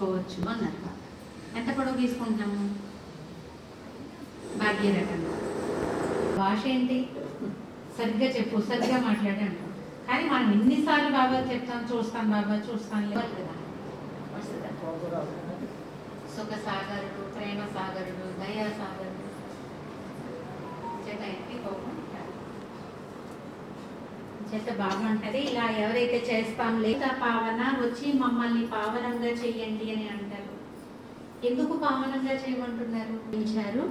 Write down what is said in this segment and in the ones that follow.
తీసుకోవచ్చు అన్నారు. ఎంత పొడవు తీసుకుంటున్నాము భాగ్యరకంగా భాష ఏంటి? సరిగ్గా చెప్పు సరిగ్గా మాట్లాడండి అంటాం. కానీ మనం ఎన్నిసార్లు బాబా చెప్తాం చూస్తాం బాబా చూస్తాం లేదు కదా. సుఖ సాగరుడు ప్రేమ సాగరుడు దయా సాగరుడు. చేత ఎక్కి కోపం చేత బాగుంటది. ఇలా ఎవరైతే చేస్తాం లేదా పావన వచ్చి మమ్మల్ని పావనంగా చేయండి అని అంటారు. ఎందుకు పావనంగా చేయమంటున్నారు? లభించారు.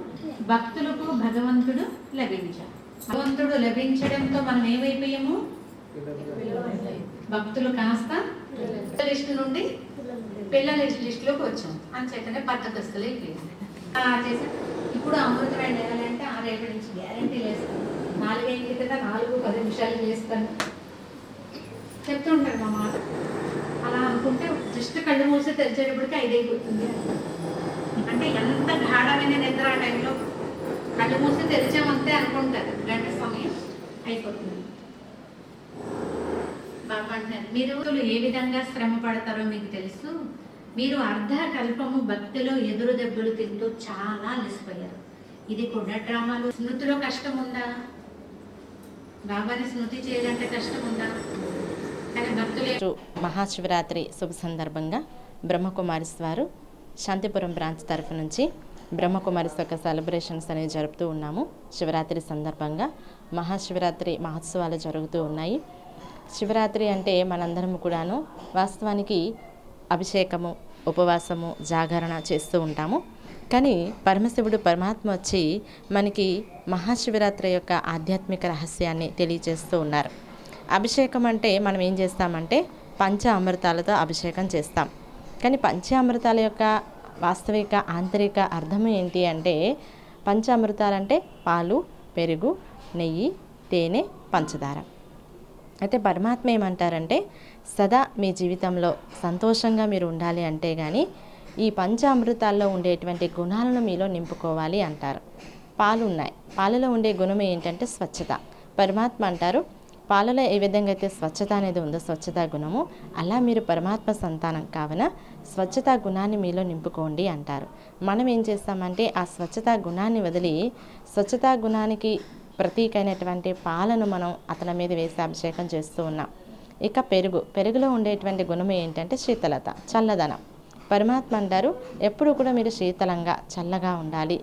భక్తులకు భగవంతుడు లభించారు. భగవంతుడు లభించడంతో మనం ఏమైపోయాము? భక్తులు కాస్త లిస్టు నుండి పిల్లల లిస్టులోకి వచ్చాం. అంచేతనే బద్దకస్తులు అయిపోయింది అలా చేసి ఇప్పుడు అమృతం అంటే ఆ రేపటి నుంచి గ్యారంటీ లేదు. నాలుగైదు కిందట నాలుగు పది నిమిషాలు చేస్తాను. చెప్తుంటారు మా మాట. అలా అనుకుంటే జస్ట్ కళ్ళు మూసి తెరిచేటప్పటికి ఐదైపోతుంది. అంటే ఎంత గాఢమైన నిద్ర ఆ టైంలో? కళ్ళు మూసి తెరిచామంతే అనుకుంటారు. గంట సమయం అయిపోతుంది. బాబా అంటున్నారు మీరు ఏ విధంగా శ్రమ పడతారో మీకు తెలుసు. మీరు అర్ధ కల్పము భక్తిలో ఎదురు దెబ్బలు తింటూ చాలా అలసిపోయారు. ఇది కూడా డ్రామాలు. స్మృతిలో కష్టం ఉందా? బాబాని స్మృతి చేయాలంటే కష్టం ఉందా కానీ భక్తులు మహాశివరాత్రి శుభ సందర్భంగా బ్రహ్మకుమారిస్ వారు శాంతిపురం బ్రాంచ్ తరఫు నుంచి బ్రహ్మకుమారిస్ యొక్క సెలబ్రేషన్స్ అనేవి జరుపుతూ ఉన్నాము. శివరాత్రి సందర్భంగా మహాశివరాత్రి మహోత్సవాలు జరుగుతూ ఉన్నాయి. శివరాత్రి అంటే మనందరం కూడాను వాస్తవానికి అభిషేకము ఉపవాసము జాగరణ చేస్తూ ఉంటాము. కానీ పరమశివుడు పరమాత్మ వచ్చి మనకి మహాశివరాత్రి యొక్క ఆధ్యాత్మిక రహస్యాన్ని తెలియజేస్తూ ఉన్నారు. అభిషేకం అంటే మనం ఏం చేస్తామంటే పంచ అమృతాలతో అభిషేకం చేస్తాం. కానీ పంచామృతాల యొక్క వాస్తవిక ఆంతరిక అర్థం ఏంటి అంటే పంచామృతాలంటే పాలు పెరుగు నెయ్యి తేనె పంచదార. అయితే పరమాత్మ ఏమంటారంటే సదా మీ జీవితంలో సంతోషంగా మీరు ఉండాలి అంటే కానీ ఈ పంచామృతాల్లో ఉండేటువంటి గుణాలను మీలో నింపుకోవాలి అంటారు. పాలు ఉన్నాయి పాలలో ఉండే గుణం ఏంటంటే స్వచ్ఛత. పరమాత్మ అంటారు పాలలో ఏ విధంగా అయితే స్వచ్ఛత అనేది ఉందో స్వచ్ఛతా గుణము అలా మీరు పరమాత్మ సంతానం కావున స్వచ్ఛతా గుణాన్ని మీలో నింపుకోండి అంటారు. మనం ఏం చేస్తామంటే ఆ స్వచ్ఛతా గుణాన్ని వదిలి స్వచ్ఛతా గుణానికి ప్రతీకైనటువంటి పాలను మనం అతని మీద వేసి అభిషేకం చేస్తూ ఉన్నాం. ఇక పెరుగు. పెరుగులో ఉండేటువంటి గుణం ఏంటంటే శీతలత చల్లదనం. పరమాత్మ అంటారు. ఎప్పుడు కూడా మీరు శీతలంగా చల్లగా ఉండాలి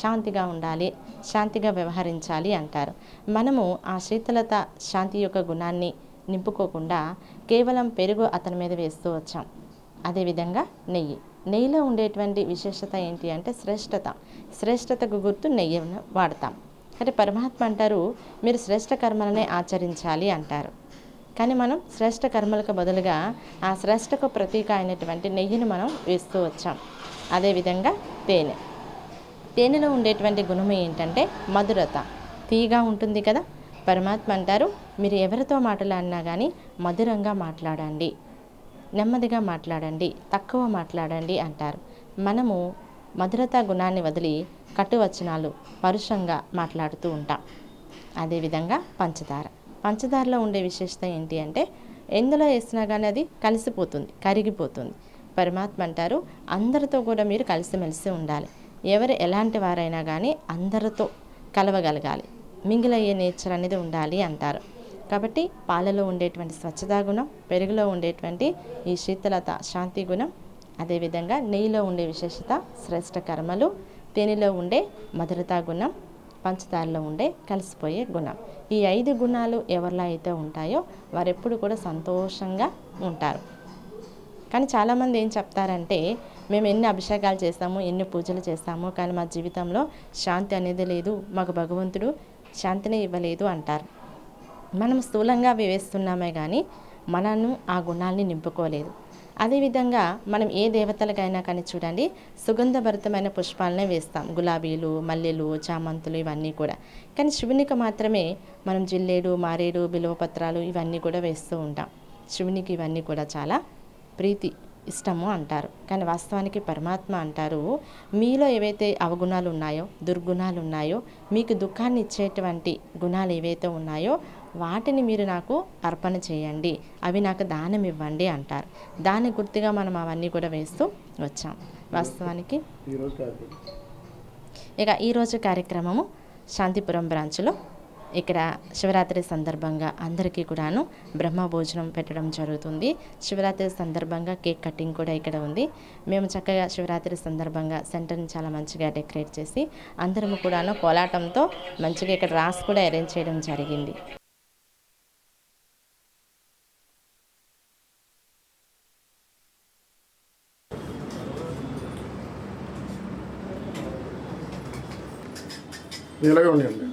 శాంతిగా ఉండాలి శాంతిగా వ్యవహరించాలి అంటారు. మనము ఆ శీతలత శాంతి యొక్క గుణాన్ని నింపుకోకుండా కేవలం పెరుగు అతని మీద వేస్తూ వచ్చాం. అదేవిధంగా నెయ్యి. నెయ్యిలో ఉండేటువంటి విశేషత ఏంటి అంటే శ్రేష్టత. శ్రేష్టతకు గుర్తు నెయ్యిని వాడతాం. అంటే పరమాత్మ అంటారు మీరు శ్రేష్ట కర్మలనే ఆచరించాలి అంటారు. కానీ మనం శ్రేష్ట కర్మలకు బదులుగా ఆ శ్రేష్టకు ప్రతీక అయినటువంటి నెయ్యిని మనం వేస్తూ వచ్చాం. అదేవిధంగా తేనె. తేనెలో ఉండేటువంటి గుణం ఏంటంటే మధురత. తీగా ఉంటుంది కదా? పరమాత్మ అంటారు మీరు ఎవరితో మాట్లాడినా కానీ మధురంగా మాట్లాడండి. నెమ్మదిగా మాట్లాడండి. తక్కువ మాట్లాడండి అంటారు. మనము మధురత గుణాన్ని వదిలి కట్టువచనాలు పరుషంగా మాట్లాడుతూ ఉంటాం. అదేవిధంగా పంచదార. పంచదారలో ఉండే విశేషత ఏంటి అంటే ఎందులో వేసినా కానీ అది కలిసిపోతుంది కరిగిపోతుంది. పరమాత్మ అంటారు అందరితో కూడా మీరు కలిసిమెలిసి ఉండాలి. ఎవరు ఎలాంటి వారైనా కానీ అందరితో కలవగలగాలి. మింగిలయ్యే నేచర్ అనేది ఉండాలి అంటారు. కాబట్టి పాలలో ఉండేటువంటి స్వచ్ఛతా గుణం పెరుగులో ఉండేటువంటి ఈ శీతలత శాంతి గుణం అదేవిధంగా నెయ్యిలో ఉండే విశేషత శ్రేష్ట కర్మలు తేనెలో ఉండే మధురతా గుణం పంచదారలో ఉండే కలిసిపోయే గుణం. ఈ ఐదు గుణాలు ఎవరిలో అయితే ఉంటాయో వారు ఎప్పుడు కూడా సంతోషంగా ఉంటారు. కానీ చాలామంది ఏం చెప్తారంటే మేము ఎన్ని అభిషేకాలు చేస్తాము ఎన్ని పూజలు చేస్తాము కానీ మా జీవితంలో శాంతి అనేది లేదు మాకు భగవంతుడు శాంతిని ఇవ్వలేదు అంటారు. మనం స్థూలంగా అవి వేస్తున్నామే కానీ మనను ఆ గుణాల్ని నింపుకోలేదు. అదేవిధంగా మనం ఏ దేవతలకైనా కానీ చూడండి సుగంధభరితమైన పుష్పాలనే వేస్తాం. గులాబీలు మల్లెలు చామంతులు ఇవన్నీ కూడా. కానీ శివునికి మాత్రమే మనం జిల్లేడు మారేడు బిలువపత్రాలు ఇవన్నీ కూడా వేస్తూ ఉంటాం. శివునికి ఇవన్నీ కూడా చాలా ప్రీతి ఇష్టము అంటారు. కానీ వాస్తవానికి పరమాత్మ అంటారు మీలో ఏవైతే అవగుణాలు ఉన్నాయో దుర్గుణాలు ఉన్నాయో మీకు దుఃఖాన్ని ఇచ్చేటువంటి గుణాలు ఏవైతే ఉన్నాయో వాటిని మీరు నాకు అర్పణ చేయండి. అవి నాకు దానం ఇవ్వండి అంటారు. దాని గుర్తుగా మనం అవన్నీ కూడా వేస్తూ వచ్చాం. వాస్తవానికి ఇక ఈరోజు కార్యక్రమము శాంతిపురం బ్రాంచ్లో ఇక్కడ శివరాత్రి సందర్భంగా అందరికీ కూడాను బ్రహ్మ భోజనం పెట్టడం జరుగుతుంది. శివరాత్రి సందర్భంగా కేక్ కటింగ్ కూడా ఇక్కడ ఉంది. మేము చక్కగా శివరాత్రి సందర్భంగా సెంటర్ని చాలా మంచిగా డెకరేట్ చేసి అందరము కూడాను కోలాటంతో మంచిగా ఇక్కడ రాస్ కూడా అరేంజ్ చేయడం జరిగింది. ఇలాగే ఉన్నాయండి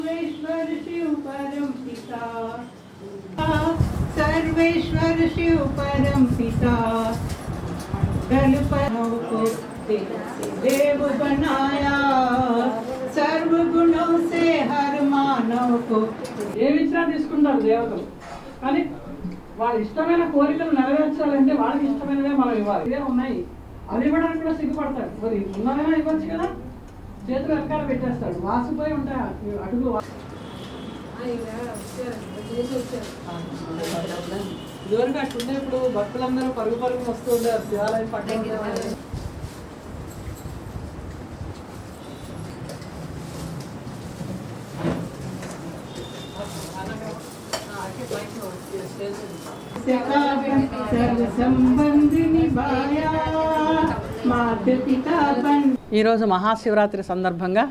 सर्वेश्वर शिव परम पिता सर्वेश्वर शिव परम पिता कल परम को तेज से देव बनाया सर्व गुणों से हर मानव को ఏమిచ్చినా తీసుకుంటారు దేవతలు కానీ వాళ్ళ ఇష్టమైన కోరికలు నెరవేర్చాలంటే వాళ్ళకి ఇష్టమైనవే మనం ఇవ్వాలి ఇదే ఉన్నాయి అవి ఇవ్వడానికి కూడా సిగ్గుపడతాడు మరి ఉన్నదైనా ఇవ్వచ్చు కదా చేతులు వెనకాల పెట్టేస్తాడు వాసిపోయి ఉంటాయి ఆ అడుగులు వా- ఇదివరకు అట్లుండే ఇప్పుడు భక్తులందరూ పరుగు పరుగు వస్తూ ఉండేవారు శివాలయం పక్కన सर्व संबंध निभाया माता पिता बन ఈరోజు మహాశివరాత్రి సందర్భంగా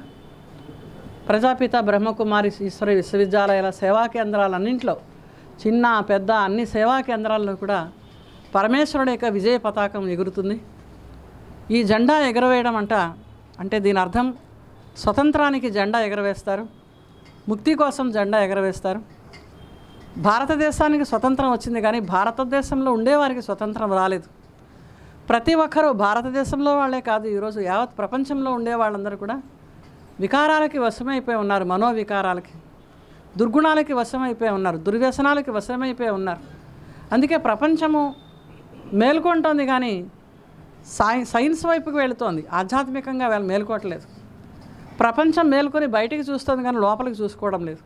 ప్రజాపిత బ్రహ్మకుమారి ఈశ్వర విశ్వవిద్యాలయాల సేవా కేంద్రాలన్నింటిలో చిన్న పెద్ద అన్ని సేవా కేంద్రాల్లో కూడా పరమేశ్వరుడు యొక్క విజయ పతాకం ఎగురుతుంది. ఈ జెండా ఎగరవేయడం అంట అంటే దీని అర్థం స్వతంత్రానికి జెండా ఎగరవేస్తారు ముక్తి కోసం జెండా ఎగరవేస్తారు. భారతదేశానికి స్వతంత్రం వచ్చింది కానీ భారతదేశంలో ఉండేవారికి స్వతంత్రం రాలేదు. ప్రతి ఒక్కరూ భారతదేశంలో వాళ్ళే కాదు ఈరోజు యావత్ ప్రపంచంలో ఉండే వాళ్ళందరూ కూడా వికారాలకి వశమైపోయి ఉన్నారు మనోవికారాలకి. దుర్గుణాలకి వశమైపోయి ఉన్నారు దుర్వ్యసనాలకి వశమైపోయి ఉన్నారు. అందుకే ప్రపంచము మేల్కొంటోంది కానీ సై సైన్స్ వైపుకి వెళుతోంది. ఆధ్యాత్మికంగా వాళ్ళు మేల్కోవట్లేదు ప్రపంచం మేల్కొని బయటికి చూస్తుంది కానీ లోపలికి చూసుకోవడం లేదు.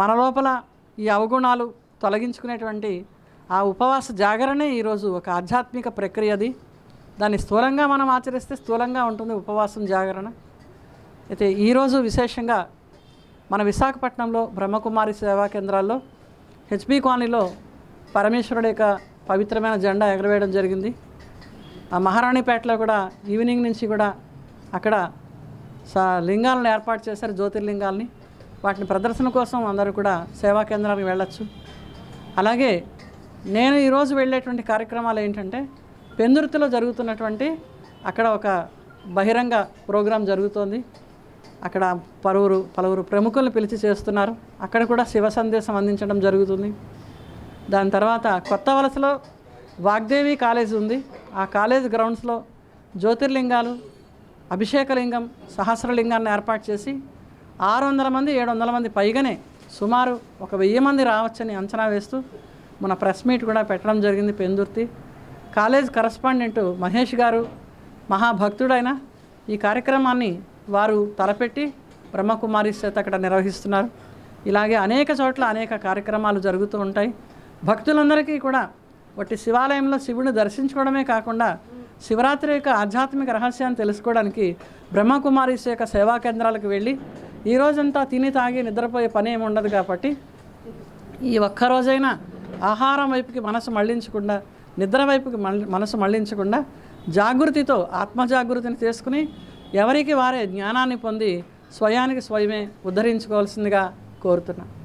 మన లోపల ఈ అవగుణాలు తొలగించుకునేటువంటి ఆ ఉపవాస జాగరణే ఈరోజు ఒక ఆధ్యాత్మిక ప్రక్రియ అది. దాన్ని స్థూలంగా మనం ఆచరిస్తే స్థూలంగా ఉంటుంది ఉపవాసం జాగరణ. అయితే ఈరోజు విశేషంగా మన విశాఖపట్నంలో బ్రహ్మకుమారి సేవా కేంద్రాల్లో హెచ్బి కాలనీలో పరమేశ్వరుడు యొక్క పవిత్రమైన జెండా ఎగరవేయడం జరిగింది. ఆ మహారాణిపేటలో కూడా ఈవినింగ్ నుంచి కూడా అక్కడ స లింగాలను ఏర్పాటు చేశారు జ్యోతిర్లింగాల్ని. వాటిని ప్రదర్శన కోసం అందరూ కూడా సేవా కేంద్రానికి వెళ్ళొచ్చు. అలాగే నేను ఈరోజు వెళ్ళేటువంటి కార్యక్రమాలు ఏంటంటే పెందుర్తిలో జరుగుతున్నటువంటి అక్కడ ఒక బహిరంగ ప్రోగ్రాం జరుగుతోంది. అక్కడ పలువురు పలువురు ప్రముఖులను పిలిచి చేస్తున్నారు. అక్కడ కూడా శివ సందేశం అందించడం జరుగుతుంది. దాని తర్వాత కొత్త వలసలో వాగ్దేవి కాలేజ్ ఉంది. ఆ కాలేజ్ గ్రౌండ్స్లో జ్యోతిర్లింగాలు అభిషేకలింగం సహస్రలింగాన్ని ఏర్పాటు చేసి ఆరు వందల మంది ఏడు వందల మంది పైగానే సుమారు ఒక వెయ్యి మంది రావచ్చని అంచనా వేస్తూ మన ప్రెస్ మీట్ కూడా పెట్టడం జరిగింది పెందుర్తి. కాలేజ్ కరస్పాండెంట్ మహేష్ గారు మహాభక్తుడైన ఈ కార్యక్రమాన్ని వారు తలపెట్టి బ్రహ్మకుమారి చేత అక్కడ నిర్వహిస్తున్నారు. ఇలాగే అనేక చోట్ల అనేక కార్యక్రమాలు జరుగుతూ ఉంటాయి. భక్తులందరికీ కూడా ఒకటి శివాలయంలో శివుని దర్శించుకోవడమే కాకుండా శివరాత్రి యొక్క ఆధ్యాత్మిక రహస్యాన్ని తెలుసుకోవడానికి బ్రహ్మకుమారీస్ యొక్క సేవా కేంద్రాలకు వెళ్ళి ఈ రోజంతా తిని తాగి నిద్రపోయే పని ఏమి ఉండదు కాబట్టి ఈ ఒక్క రోజైనా ఆహారం వైపుకి మనసు మళ్ళించకుండా నిద్ర వైపుకి మళ్ళీ మనసు మళ్ళించకుండా జాగృతితో ఆత్మజాగృతిని చేసుకుని ఎవరికి వారే జ్ఞానాన్ని పొంది స్వయానికి స్వయమే ఉద్ధరించుకోవాల్సిందిగా కోరుతున్నాను